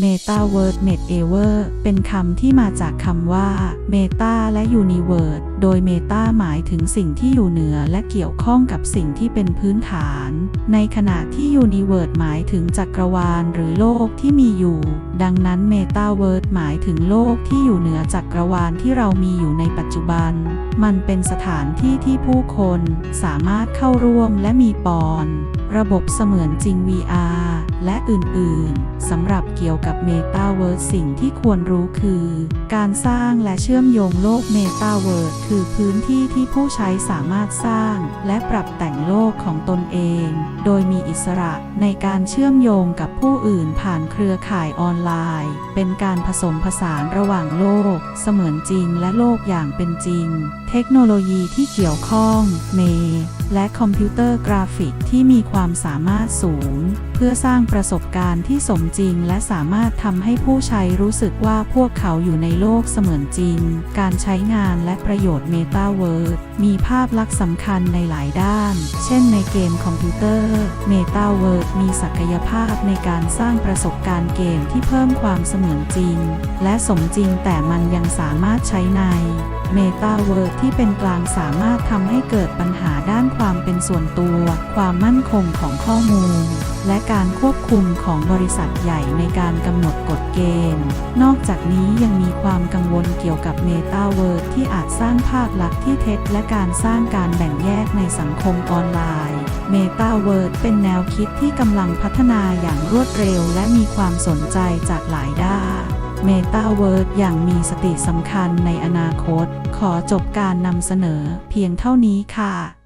Metaverse Metaver เป็นคำที่มาจากคำว่า Meta และ Universe โดย Meta หมายถึงสิ่งที่อยู่เหนือและเกี่ยวข้องกับสิ่งที่เป็นพื้นฐาน ในขณะที่ Universe หมายถึงจักรวาลหรือโลกที่มีอยู่ ดังนั้น Metaverse หมายถึงโลกที่อยู่เหนือจักรวาลที่เรามีอยู่ในปัจจุบัน มันเป็นสถานที่ที่ผู้คนสามารถเข้าร่วมและมีปอน ระบบเสมือนจริง VR และอื่นๆ สำหรับเกี่ยวกับ Metaverse สิ่งที่ควรรู้คือ การสร้างและเชื่อมโยงโลก Metaverse คือพื้นที่ที่ผู้ใช้สามารถสร้าง และปรับแต่งโลกของตนเอง โดยมีอิสระในการเชื่อมโยงกับผู้อื่นผ่านเครือข่ายออนไลน์ เป็นการผสมผสานระหว่างโลก เสมือนจริงและโลกอย่างเป็นจริง เทคโนโลยีที่เกี่ยวข้องเมและคอมพิวเตอร์กราฟิกที่มีความสามารถสูง เพื่อสร้างางประสบการณ์ที่สมจริง และสามารถทำให้ผู้ใช้รู้สึกว่าพวกเขาอยู่ในโลกเสมือนจริง การใช้งานและประโยชน์ Metaverse มีภาพลักษณ์สำคัญในหลายด้าน เช่นในเกมคอมพิวเตอร์ Metaverse มีศักยภาพในการสร้างประสบการณ์เกมที่เพิ่มความเสมือนจริง และสมจริงแต่มันยังสามารถใช้ใน Metaverse ที่เป็นกลางสามารถทำให้เกิดปัญหาด้านความเป็นส่วนตัว ความมั่นคงของข้อมูล และการควบคุมของบริษัทใหญ่ในการกำหนดกฎเกณฑ์ นอกจากนี้ยังมีความกังวลเกี่ยวกับ Metaverse ที่อาจสร้างภาพลักษณ์ที่เท็จ และการสร้างการแบ่งแยกในสังคมออนไลน์ Metaverse เป็นแนวคิดที่กำลังพัฒนาอย่างรวดเร็ว และมีความสนใจจากหลายด้าน เมตาเวิร์ดอย่างมีสติสำคัญในอนาคต ขอจบการนำเสนอเพียงเท่านี้ค่ะ